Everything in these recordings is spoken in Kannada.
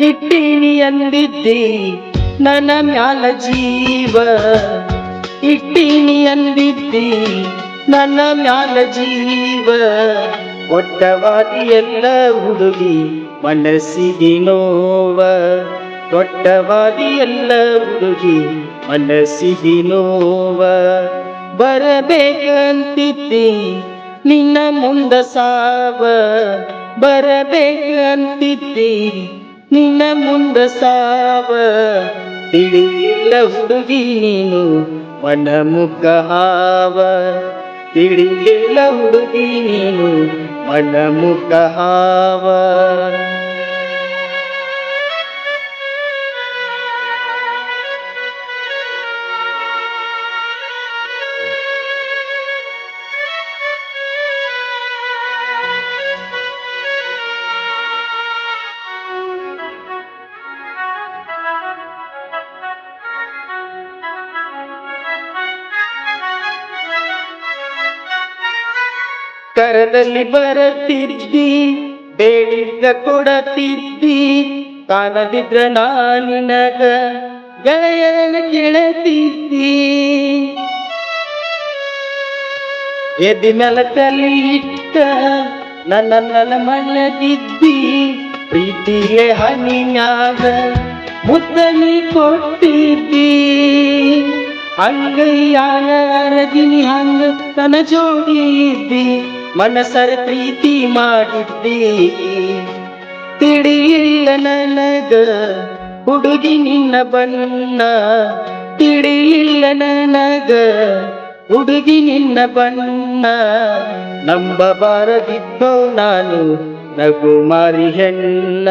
ಇಟ್ಟೀನಿ ಅಂದಿದ್ದಿ ನನ್ನ ಮ್ಯಾಲ ಜೀವ ಇಟ್ಟೀನಿ ಅಂದಿದ್ದಿ ನನ್ನ ಮ್ಯಾಲ ಜೀವ ಒಟ್ಟವಾದಿ ಎಲ್ಲ ಹುಡುಗಿ ಮನಸ್ಸಿಗೆ ನೋವ. ದೊಡ್ಡವಾದಿ ಹುಡುಗಿ ಮನಸ್ಸಿಗೆ ನೋವ. ಬರಬೇಕಂತಿದ್ದಿ ನಿನ್ನ ಮುಂದ ಸಾವ. ಬರಬೇಕಂತಿದ್ದಿ ನಿನ್ನ ಮುಂದ ಸಾವ. ತಿಳಿಯಿಲ್ಲ ಹುಡುಗಿ ನೀನು ಮನ ಮುಖ ಹಾವ. ತಿಳಿಯಿಲ್ಲ ಹುಡುಗಿ ನೀನು व ಕರದಲ್ಲಿ ಬರತಿದ್ದಿ, ಬೇಡಿದ್ದ ಕೊಡತಿದ್ದಿ ಕಾಣದಿದ್ರ ನಾನಿನಗ ಗೆಳೆಯನ ಕೆಳತಿದ್ದಿ. ಎದಿ ನೆಲದಲ್ಲಿ ಇಟ್ಟ ನನ್ನ ನನ್ನ ಮಣ್ಣದಿದ್ದಿ ಪ್ರೀತಿಗೆ ಹನಿ ಮ್ಯಾಗ ಮುದ್ದನಿ ಕೊಟ್ಟಿದ್ದಿ. ಹಂಗಯ್ಯಾನ ಅರದಿನಿ ಹಂಗ ತನ ಜೋಡಿ ಮನಸರ ಪ್ರೀತಿ ಮಾಡಿದ್ದಿ ತಿಳಿಯಿಲ್ಲ ನನಗ ಹುಡುಗಿ ನಿನ್ನ ಬಣ್ಣ. ತಿಳಿಯಿಲ್ಲ ನನಗ ಹುಡುಗಿ ನಿನ್ನ ಬಣ್ಣ. ನಂಬಬಾರದಿದ್ದೋ ನಾನು ನಗು ಮಾರಿ ಹೆಣ್ಣ.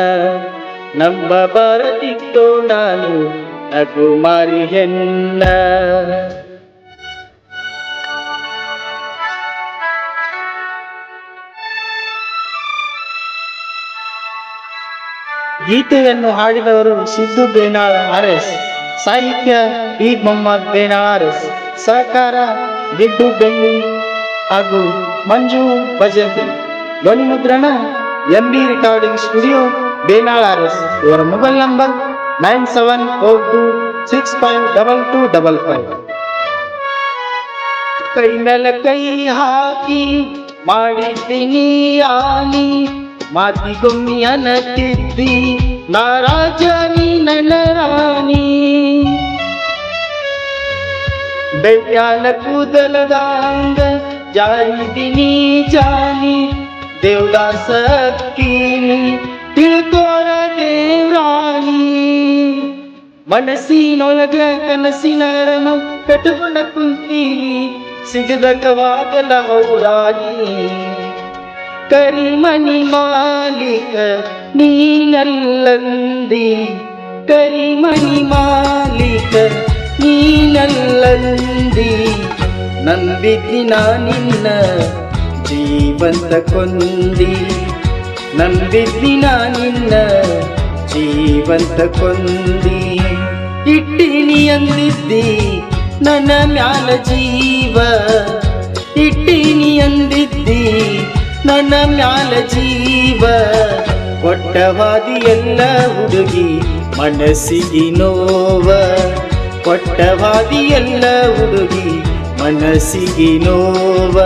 ನಂಬಬಾರದಿದ್ದೋ ನಾನು ನಗು ಮಾರಿ ಹೆಣ್ಣ. ಗೀತೆಯನ್ನು ಹಾಡಿದವರು ಸಿದ್ದು ಬೇನಾಳ್ ಆರ್ ಎಸ್ ಸಾಹಿತ್ಯ B Mohammed Benal R S ಸಹಕಾರ ಬಿಡ್ಡು ಬೆಂಗಿ ಹಾಗೂ ಮಂಜು ಭಜಂತಿ ಧ್ವನಿ ಮುದ್ರಣ M B recording studio Benal R S ಇವರ mobile number nine seven four two six five double two double five. ಕೈ ಮೇಲೆ ಕೈ ಹಾಕಿ ಮಾಡಿದ್ದೀನಿ ಆನಿ ಮಾತಿಗೊಮ್ಮಿ ಅನ್ನತಿದ್ದಿ ನಾರಾಜನಿ ನನ್ನ ರಾಣಿ ಬೆಳ್ಯಾನ ಕೂದಲದಾಂಗ ಜಾರಿದಿನಿ ಜಾನಿ ದೇವದಾಸ ಅಕ್ಕೀನಿ ತಿಳ್ಕೋರ ದೇವ್ರಾಣಿ ಮನಸ್ಸಿನೊಳಗ ಕನಸಿನ ರನು ಕಟ್ಟುಕೊಂಡ ಕುಂತೀರಿ ಸಿಗದ ಕವಾಗಲ ಹೌರಾಗಿ ಕರಿಮಣಿ ಮಾಲಿಕ, ನೀನಲ್ಲಂದಿ. ಕರಿಮಣಿ ಮಾಲಿಕ, ನೀನಲ್ಲಂದಿ. ನಂಬಿದ್ದಿನ ನಿನ್ನ ಜೀವಂತ ಕೊಂದಿ. ನಂಬಿದ್ದಿನ ನಿನ್ನ ಜೀವಂತ ಕೊಂದಿ. ಇಟ್ಟಿನಿ ಅಂದಿದ್ದಿ ನನ್ನ ಮ್ಯಾಲ ಜೀವ. ಇಟ್ಟಿನಿ ಅಂದಿದ್ದಿ ನನ್ನ ಮ್ಯಾಲ ಜೀವ ಕೊಟ್ಟವಾದಿ ಎಲ್ಲ ಹುಡುಗಿ ಮನಸ್ಸಿಗೆ ನೋವ ಕೊಟ್ಟವಾದಿ ಎಲ್ಲ ಹುಡುಗಿ ಮನಸ್ಸಿಗೆ ನೋವ